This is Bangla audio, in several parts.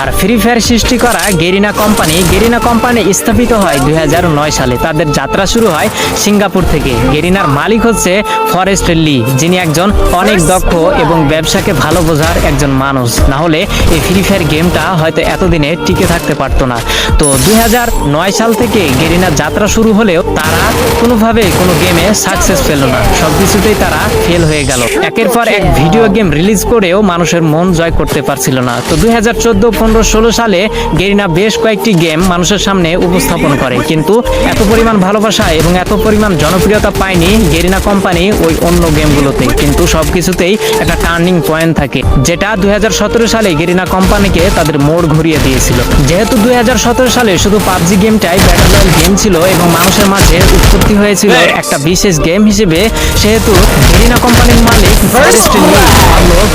আর ফ্রি ফায়ার সৃষ্টি করা গেরিনা কোম্পানি গেরিনা কোম্পানি স্থাপিত হয় দুই হাজার নয় সালে। তাদের যাত্রা শুরু হয় সিঙ্গাপুর থেকে। গেরিনার মালিক হচ্ছে ফরেস্ট লি যিনি একজন অনেক দক্ষ এবং ব্যবসাকে ভালো বোঝার একজন মানুষ। না হলে এই ফ্রি ফায়ার গেমটা হয়তো এতদিনে টিকে থাকতে পারতো না। তো দুই হাজার নয় সাল থেকে গেরিনার যাত্রা শুরু হলেও তারা কোনোভাবে কোনো গেমে সাকসেস পেল না। সব কিছুতেই তারা ফেল হয়ে গেল। একের পর এক ভিডিও গেম রিলিজ করেও মানুষের মন জয় করতে পারছিল না। তো দুই চোদ্দ পনেরো সালে গেরিনা বেশ কয়েকটি গেম মানুষের সামনে উপস্থাপন করে। কিন্তু এত পরিমাণ ভালোবাসা এবং এত পরিমাণ জনপ্রিয়তা পায়নি গেরিনা কোম্পানি ওই অন্য গেমগুলোতে। কিন্তু সবকিছুতেই একটা টার্নিং পয়েন্ট থাকে যেটা দু হাজার সতেরো সালে গেরিনা কোম্পানিকে তাদের মোড় ঘুরিয়ে দিয়েছিল। যেহেতু দুই হাজার সতেরো সালে শুধু পাবজি গেমটাই ব্যাটল গেম ছিল এবং মানুষের মাঝে উৎপত্তি হয়েছিল একটা বিশেষ গেম হিসেবে সেহেতু গেরিনা কোম্পানির মালিক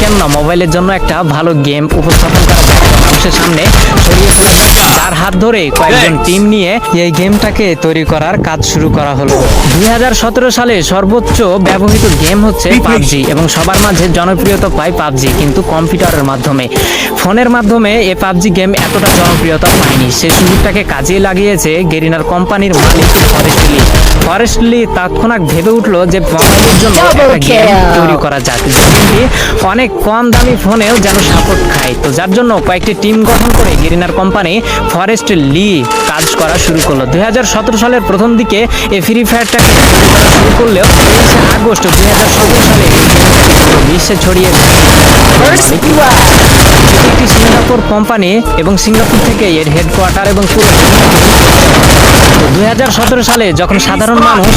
কেন না মোবাইলের জন্য একটা ভালো গেম উপস্থাপন করা মানুষের সামনে ছড়িয়ে ফেলা। তার হাত ধরে কয়েকজন টিম নিয়ে এই গেমটাকে তৈরি করার কাজ শুরু করা হলো। দুই সালে সর্বোচ্চ ব্যবহৃত গেম হচ্ছে পাবজি এবং সবার মাঝে জনপ্রিয়তা পায় পাবজি কিন্তু কম্পিউটারের মাধ্যমে। ফোনের মাধ্যমে এই পাবজি গেম এতটা জনপ্রিয়তা পায়নি। সেই সুযোগটাকে কাজে লাগিয়েছে গেরিনার কোম্পানির মালিক ফরেস্টলি ফরেস্টলি তৎক্ষণাৎ ভেবে উঠল যে মোবাইলের জন্য একটা গেম তৈরি করা যাক। অনেক কম দামি ফোনেও যেন সাপোর্ট খায়। তো যার জন্য কয়েকটি টিম গঠন করে গেরিনার কোম্পানি ফরেস্ট লি কাজ করা শুরু করল। দুই সালের প্রথম দিকে এই ফ্রি ফায়ারটাকে শুরু করলেও তেইশে আগস্ট দুই সালে বিশ্বে ছড়িয়ে একটি সিঙ্গাপুর কোম্পানি এবং সিঙ্গাপুর থেকে এর হেডকোয়ার্টার এবং পুরো দু হাজার সতেরো সালে যখন সাধারণ মানুষ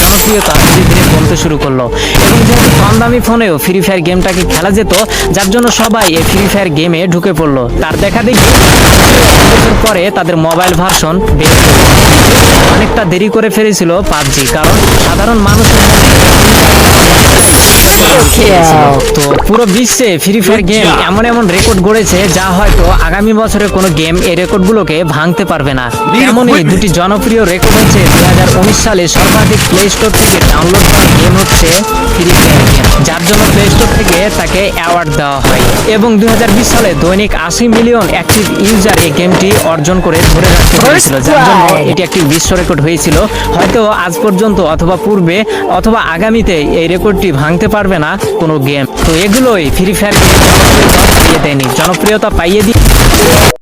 জনপ্রিয়তা ধীরে ধীরে কমতে শুরু করল। এবং যেহেতু কম দামি ফোনেও ফ্রি ফায়ার গেমটাকে খেলা যেত, যার জন্য সবাই এই ফ্রি ফায়ার গেমে ঢুকে পড়ল। তার দেখা দেখি পরে তাদের মোবাইল ভার্সন বের অনেকটা দেরি করে ফেলেছিল পাবজি, কারণ সাধারণ মানুষের তো পুরো বিশ্বে ফ্রি ফায়ার গেম এমন এমন রেকর্ড গড়েছে যা হয়তো আগামী বছরে কোনো গেম এই রেকর্ডগুলোকে ভাঙতে পারবে না। এমনই দুটি জনপ্রিয় রেকর্ড হচ্ছে দুই হাজার উনিশ সালে সর্বাধিক প্লে স্টোর থেকে ডাউনলোড করা গেম হচ্ছে ফ্রি ফায়ার স্টোর তাকে অ্যাওয়ার্ড দেওয়া হয়। এবং দুই হাজার বিশ সালে দৈনিক আশি মিলিয়ন অ্যাক্টিভ ইউজার এই গেমটি অর্জন করে ধরে রাখতে পেরেছিল যার জন্য এটি একটি বিশ্ব রেকর্ড হয়েছিল। হয়তো আজ পর্যন্ত অথবা পূর্বে অথবা আগামীতে এই রেকর্ডটি ভাঙতে পারবে না কোনো গেম তো এগুলোই ফ্রি ফায়ার জনপ্রিয়তা পাইয়ে দেয়নি জনপ্রিয়তা পাইয়ে দিয়ে